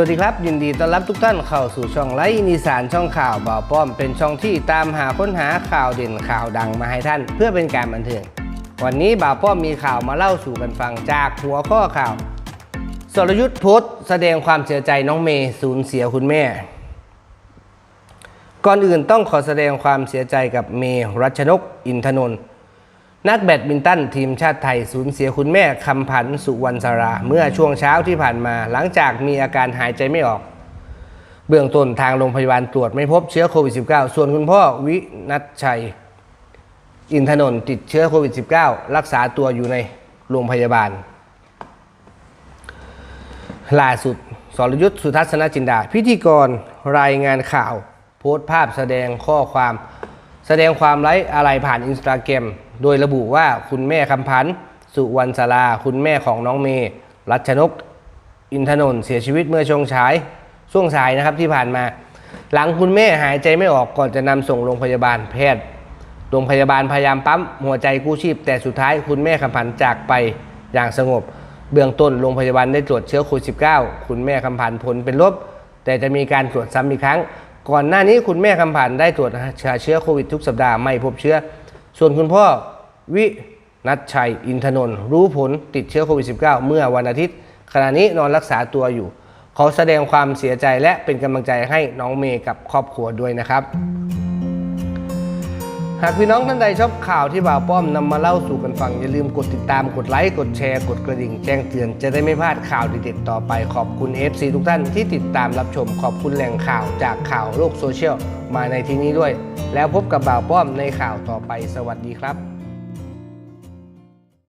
วัสดีครับ ยินดีต้อนรับทุกท่านเข้าสู่ช่องไลฟ์นิสานช่องข่าวบ่าวป้อม เป็นช่องที่ตามหาค้นหาข่าวเด่นข่าวดังมาให้ท่าน เพื่อเป็นการบันเทิงวันนี้บ่าวป้อมมีข่าวมาเล่าสู่กันฟังจากหัวข้อข่าว สรยุทธ์พสต์แสดงความเสียใจน้องเมย์สูญเสียคุณแม่ ก่อนอื่นต้องขอแสดงความเสียใจกับเมย์รัชนกอินทนนท์ นักแบดมินตันทีมชาติไทยสูญเสียคุณแม่คำผันสุวรรณสรา เมื่อช่วงเช้าที่ผ่านมาหลังจากมีอาการหายใจไม่ออก เบื้องต้นทางโรงพยาบาลตรวจไม่พบเชื้อโควิด -19 ส่วนคุณพ่อวินัทชัย อินทนนท์ติดเชื้อโควิด -19 รักษาตัวอยู่ในโรงพยาบาล ล่าสุดสรยุทธสุทัศนจินดา พิธีกรรายงานข่าว โพสต์ภาพแสดงข้อความ แสดงความไร้อะไรผ่านอินสตาแกรมโดยระบุว่าคุณแม่คำพันธ์สุวรรณสลาคุณแม่ของน้องเมย์รัชนก อินทนนท์เสียชีวิตเมื่อช่วงสายช่วงสายนะครับที่ผ่านมา หลังคุณแม่หายใจไม่ออกก่อนจะนำส่งโรงพยาบาลแพทย์โรงพยาบาลพยายามปั๊มหัวใจกู้ชีพ แต่สุดท้ายคุณแม่คำพันธ์จากไปอย่างสงบ เบื้องต้นโรงพยาบาลได้ตรวจเชื้อโควิด -19 คุณแม่คำพันธ์ผลเป็นลบ แต่จะมีการตรวจซ้ำอีกครั้ง ก่อนหน้านี้คุณแม่คำพันได้ตรวจหาเชื้อโควิดทุกสัปดาห์ไม่พบเชื้อ ส่วนคุณพ่อวินัทชัยอินทนนท์รู้ผลติดเชื้อโควิด -19 เมื่อวันอาทิตย์ ขณะนี้นอนรักษาตัวอยู่ ขอแสดงความเสียใจและเป็นกำลังใจให้น้องเมย์กับครอบครัวด้วยนะครับ หากพี่น้องท่านใดชอบข่าวที่บ่าวป้อมนำมาเล่าสู่กันฟัง อย่าลืมกดติดตามกดไลค์กดแชร์ กดกระดิ่งแจ้งเตือนจะได้ไม่พลาดข่าวเด็ดๆต่อไปขอบคุณ FC ทุกท่านที่ติดตามรับชมขอบคุณแหล่งข่าวจากข่าวโลกโซเชียลมาในที่นี้ด้วย แล้วพบกับบ่าวป้อมในข่าวต่อไปสวัสดีครับ